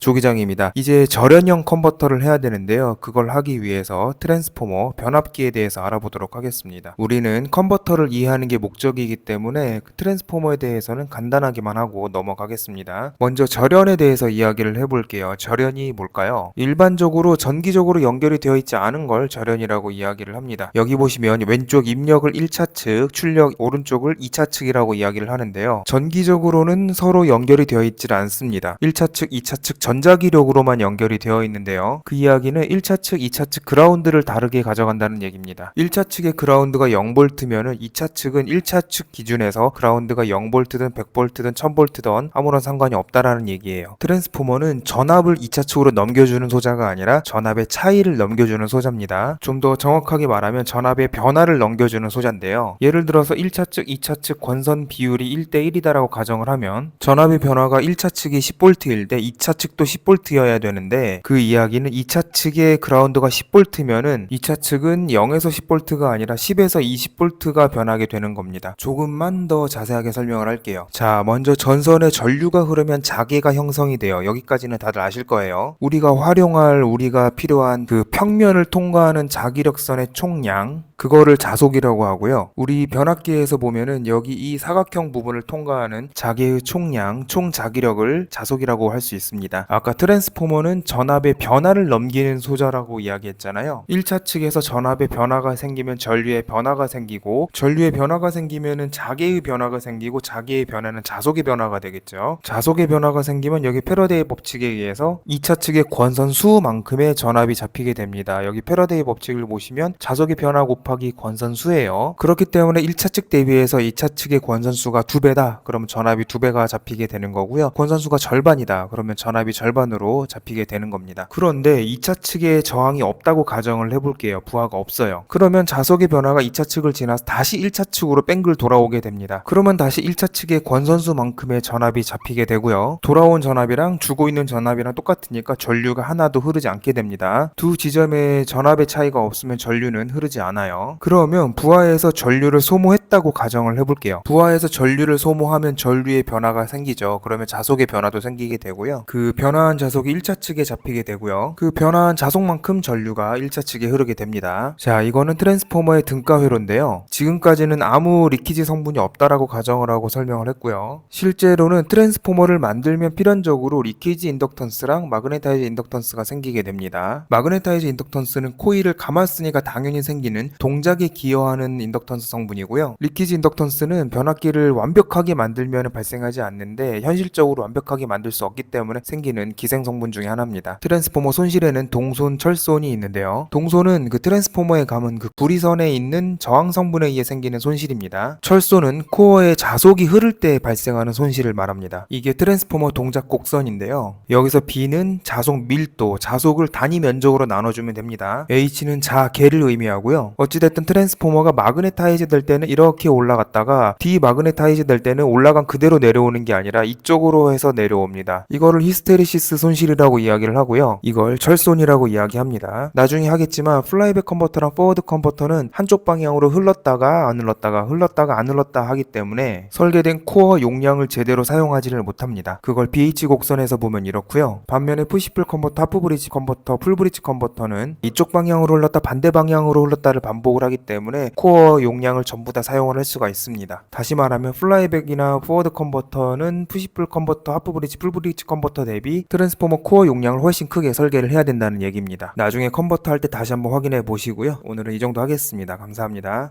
조기장입니다. 이제 절연형 컨버터를 해야 되는데요. 그걸 하기 위해서 트랜스포머 변압기에 대해서 알아보도록 하겠습니다. 우리는 컨버터를 이해하는 게 목적이기 때문에 그 트랜스포머에 대해서는 간단하게만 하고 넘어가겠습니다. 먼저 절연에 대해서 이야기를 해볼게요. 절연이 뭘까요? 일반적으로 전기적으로 연결이 되어 있지 않은 걸 절연이라고 이야기를 합니다. 여기 보시면 왼쪽 입력을 1차 측, 출력 오른쪽을 2차 측이라고 이야기를 하는데요. 전기적으로는 서로 연결이 되어 있질 않습니다. 1차 측, 2차 측 전자기력으로만 연결이 되어 있는데요. 그 이야기는 1차 측, 2차 측 그라운드를 다르게 가져간다는 얘기입니다. 1차 측의 그라운드가 0V면은 2차 측은 1차 측 기준에서 그라운드가 0V든 100V든 1000V든 아무런 상관이 없다라는 얘기예요. 트랜스포머는 전압을 2차 측으로 넘겨주는 소자가 아니라 전압의 차이를 넘겨주는 소자입니다. 좀 더 정확하게 말하면 전압의 변화를 넘겨주는 소자인데요. 예를 들어서 1차 측, 2차 측 권선 비율이 1대 1이다라고 가정을 하면 전압의 변화가 1차 측이 10V일 때 2차 측도 10V여야 되는데 그 이야기는 2차 측의 그라운드가 10V면은 2차 측은 0에서 10V가 아니라 10에서 20V가 변하게 되는 겁니다. 조금만 더 자세하게 설명을 할게요. 자, 먼저 전선에 전류가 흐르면 자개가 형성이 돼요. 여기까지는 다들 아실 거예요. 우리가 활용할 우리가 필요한 그 평면을 통과하는 자기력선의 총량 그거를 자속이라고 하고요. 우리 변압기에서 보면은 여기 이 사각형 부분을 통과하는 자개의 총량, 총 자기력을 자속이라고 할 수 있습니다. 아까 트랜스포머는 전압의 변화를 넘기는 소자라고 이야기했잖아요. 1차 측에서 전압의 변화가 생기면 전류의 변화가 생기고 전류의 변화가 생기면은 자개의 변화가 생기고 자개의 변화는 자속의 변화가 되겠죠. 자속의 변화가 생기면 여기 패러데이 법칙에 의해서 2차 측의 권선 수만큼의 전압이 잡히게 됩니다. 여기 패러데이 법칙을 보시면 자속의 변화 곱하기 권선 수예요. 그렇기 때문에 1차 측 대비해서 2차 측의 권선 수가 두 배다. 그러면 전압이 두 배가 잡히게 되는 거고요. 권선 수가 절반이다. 그러면 전압이 절반으로 잡히게 되는 겁니다. 그런데 2차 측에 저항이 없다고 가정을 해볼게요. 부하가 없어요. 그러면 자석의 변화가 2차 측을 지나서 다시 1차 측으로 뺑글 돌아오게 됩니다. 그러면 다시 1차 측의 권선수만큼의 전압이 잡히게 되고요. 돌아온 전압이랑 주고 있는 전압이랑 똑같으니까 전류가 하나도 흐르지 않게 됩니다. 두 지점의 전압의 차이가 없으면 전류는 흐르지 않아요. 그러면 부하에서 전류를 소모했다고 가정을 해볼게요. 부하에서 전류를 소모하면 전류의 변화가 생기죠. 그러면 자속의 변화도 생기게 되고요. 그 변화 한 자속이 1차 측에 잡히게 되고요. 그 변화한 자속만큼 전류가 1차 측에 흐르게 됩니다. 자, 이거는 트랜스포머의 등가 회로인데요. 지금까지는 아무 리키지 성분이 없다라고 가정을 하고 설명을 했고요. 실제로는 트랜스포머를 만들면 필연적으로 리키지 인덕턴스랑 마그네타이즈 인덕턴스가 생기게 됩니다. 마그네타이즈 인덕턴스는 코일을 감았으니까 당연히 생기는 동작에 기여하는 인덕턴스 성분이고요. 리키지 인덕턴스는 변압기를 완벽하게 만들면 발생하지 않는데 현실적으로 완벽하게 만들 수 없기 때문에 생기는 기생 성분 중에 하나입니다. 트랜스포머 손실에는 동손, 철손이 있는데요. 동손은 그 트랜스포머에 감은 그 구리선에 있는 저항 성분에 의해 생기는 손실입니다. 철손은 코어의 자속이 흐를 때 발생하는 손실을 말합니다. 이게 트랜스포머 동작 곡선인데요. 여기서 B는 자속 밀도, 자속을 단위 면적으로 나눠주면 됩니다. H는 자개를 의미하고요. 어찌됐든 트랜스포머가 마그네타이즈 될 때는 이렇게 올라갔다가 디마그네타이즈 될 때는 올라간 그대로 내려오는 게 아니라 이쪽으로 해서 내려옵니다. 이거를 히스테리시 스 손실이라고 이야기를 하고요. 이걸 철손이라고 이야기합니다. 나중에 하겠지만 플라이백 컨버터랑 포워드 컨버터는 한쪽 방향으로 흘렀다가 안 흘렀다가 흘렀다가 안 흘렀다 하기 때문에 설계된 코어 용량을 제대로 사용하지를 못합니다. 그걸 BH 곡선에서 보면 이렇고요. 반면에 푸시풀 컨버터, 하프 브리지 컨버터, 풀 브리지 컨버터는 이쪽 방향으로 흘렀다 반대 방향으로 흘렀다를 반복을 하기 때문에 코어 용량을 전부 다 사용을 할 수가 있습니다. 다시 말하면 플라이백이나 포워드 컨버터는 푸시풀 컨버터, 하프 브리지, 풀 브리지 컨버터 대비 트랜스포머 코어 용량을 훨씬 크게 설계를 해야 된다는 얘기입니다. 나중에 컨버터 할 때 다시 한번 확인해 보시고요. 오늘은 이 정도 하겠습니다. 감사합니다.